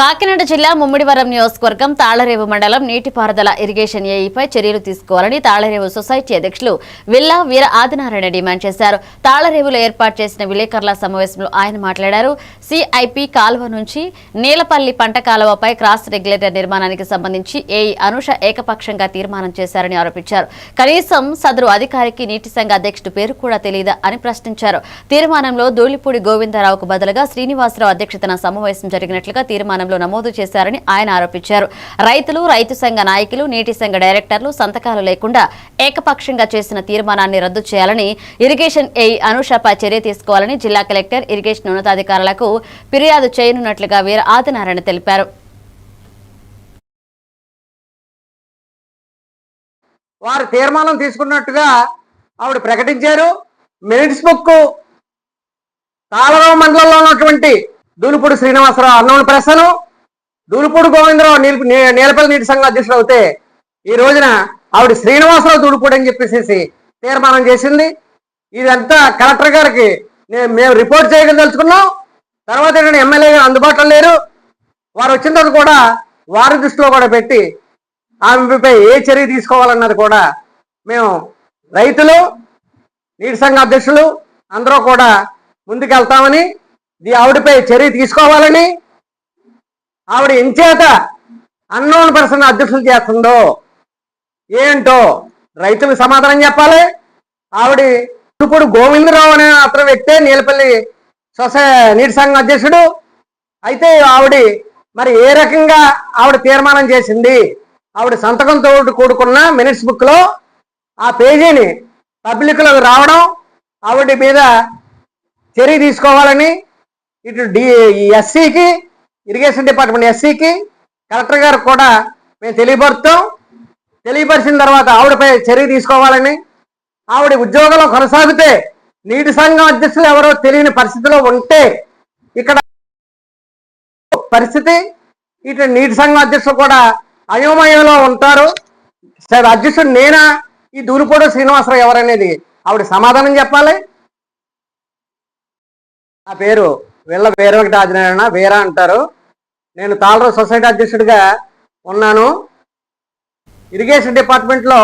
కాకినాడ జిల్లా ముమ్మిడివరం నియోజకవర్గం తాళరేవు మండలం నీటిపారుదల ఇరిగేషన్ ఏఈపై చర్యలు తీసుకోవాలని తాళరేవు సొసైటీ అధ్యక్షులు విల్లా వీర ఆదినారాయణ డిమాండ్ చేశారు. తాళరేవులో ఏర్పాటు చేసిన విలేకరుల సమావేశంలో ఆయన మాట్లాడారు. సిఐపి కాలువ నుంచి నీలపల్లి పంట కాలువపై క్రాస్ రెగ్యులేటర్ నిర్మాణానికి సంబంధించి ఏఈ అనుష ఏకపక్షంగా తీర్మానం చేశారని ఆరోపించారు. కనీసం సదరు అధికారికి నీటి సంఘ అధ్యక్షుడు పేరు కూడా తెలియదా అని ప్రశ్నించారు. తీర్మానంలో ధూళిపూడి గోవిందరావుకు బదులుగా శ్రీనివాసరావు అధ్యక్షతన సమావేశం జరిగినట్లుగా తీర్మానం తీర్మానంలో నమోదు చేశారని ఆయన ఆరోపించారు. రైతులు రైతు సంఘ నాయకులు నీటి సంఘ డైరెక్టర్లు సంతకాలు లేకుండా ఏకపక్షంగా చేసిన తీర్మానాన్ని రద్దు చేయాలని ఇరిగేషన్ ఏఈ అనుషపై చర్య తీసుకోవాలని జిల్లా కలెక్టర్ ఇరిగేషన్ ఉన్నతాధికారులకు ఫిర్యాదు చేయనున్నట్లుగా వీర ఆదినారాయణ తెలిపారు. వారు తీర్మానం తీసుకున్నట్టుగా ఆవిడ ప్రకటించారు. మినిట్స్ బుక్ తాళరావు మండలంలో ఉన్నటువంటి దూలుపూడి శ్రీనివాసరావు అన్నోని ప్రసను దూలుపూడి గోవిందరావు నీల నీ- నీలపల్లి నీటి సంఘం అధ్యక్షుడు అవుతే ఈ రోజున ఆవిడ శ్రీనివాసరావు దూలుపూడి అని చెప్పేసి తీర్మానం చేసింది. ఇదంతా కలెక్టర్ గారికి మేము రిపోర్ట్ చేయగలుగుతున్నాం తర్వాత ఏంటంటే ఎమ్మెల్యే గారు అందుబాటులో లేరు. వారు వచ్చిన తర్వాత కూడా వారి దృష్టిలో కూడా పెట్టి ఆమెపై ఏ చర్య తీసుకోవాలన్నది కూడా మేము రైతులు నీటి సంఘ అధ్యక్షులు అందరూ కూడా ముందుకెళ్తామని ఇది ఆవిడపై చర్య తీసుకోవాలని ఆవిడ ఎంచేత అన్నోన్ పర్సన్ అధ్యక్షులు చేస్తుందో ఏంటో రైతులకు సమాధానం చెప్పాలి. ఆవిడ ఇప్పుడు గోవిందరావు అనే అతని వ్యక్తే నీలపల్లి సొసై నీటి సంఘం అధ్యక్షుడు. అయితే ఆవిడ మరి ఏ రకంగా ఆవిడ తీర్మానం చేసింది? ఆవిడ సంతకంతో కూడుకున్న మినిట్స్ బుక్లో ఆ పేజీని పబ్లిక్లోకి రావడం ఆవిడ మీద చర్య తీసుకోవాలని ఇటు డి ఎస్సీకి ఇరిగేషన్ డిపార్ట్మెంట్ ఎస్సీకి కలెక్టర్ గారు కూడా మేము తెలియపరుస్తాం. తెలియపరిచిన తర్వాత ఆవిడపై చర్య తీసుకోవాలని ఆవిడ ఉద్యోగంలో కొనసాగితే నీటి సంఘం అధ్యక్షులు ఎవరో తెలియని పరిస్థితిలో ఉంటే ఇక్కడ పరిస్థితి ఇటు నీటి సంఘం అధ్యక్షులు కూడా అయోమయంలో ఉంటారు. సరే అధ్యక్షుడు నేనా? ఈ దూరిపోడు శ్రీనివాసరావు ఎవరనేది ఆవిడ సమాధానం చెప్పాలి. నా పేరు వీళ్ళ వీర వెంకటాజనారాయణ వీర అంటారు. నేను తాళరావు సొసైటీ అధ్యక్షుడిగా ఉన్నాను. ఇరిగేషన్ డిపార్ట్మెంట్లో